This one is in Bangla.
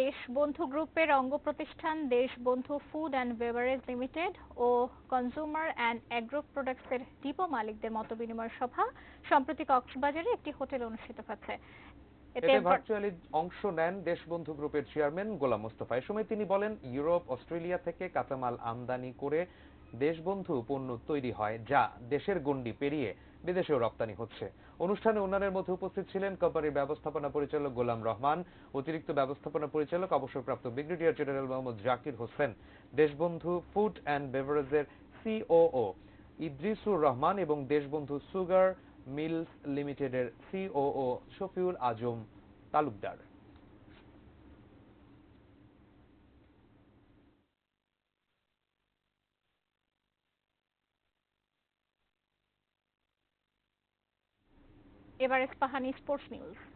দেশবন্ধু গ্রুপের অঙ্গ প্রতিষ্ঠান Deshbandhu food and beverage limited O consumer and agro প্রোডাক্টসের ডিপো মালিকদের মতবিনিময় সভা সম্প্রতি কক্সবাজারে একটি হোটেলে অনুষ্ঠিত হচ্ছে। এতে ভার্চুয়ালি অংশ নেন দেশবন্ধু গ্রুপের চেয়ারম্যান গোলাম মোস্তফা। এ সময় তিনি বলেন ইউরোপ অস্ট্রেলিয়া থেকে কাঁচামাল আমদানি করে দেশবন্ধু পণ্য তৈরি হয় যা দেশের গণ্ডি পেরিয়ে বিদেশেও রপ্তানি হচ্ছে। অনুষ্ঠানে অন্যান্যের মধ্যে উপস্থিত ছিলেন কোম্পানির ব্যবস্থাপনা পরিচালক গোলাম রহমান অতিরিক্ত ব্যবস্থাপনা পরিচালক অবসরপ্রাপ্ত brigadier general Mohammad Zakir Hossain Deshbandhu food and বেভারেজের COO Idrisur Rahman এবং দেশবন্ধু সুগার মিলস লিমিটেডের সিওও শফিউল আজম তালুকদার। এবার ইস্পাহানি স্পোর্টস নিউজ।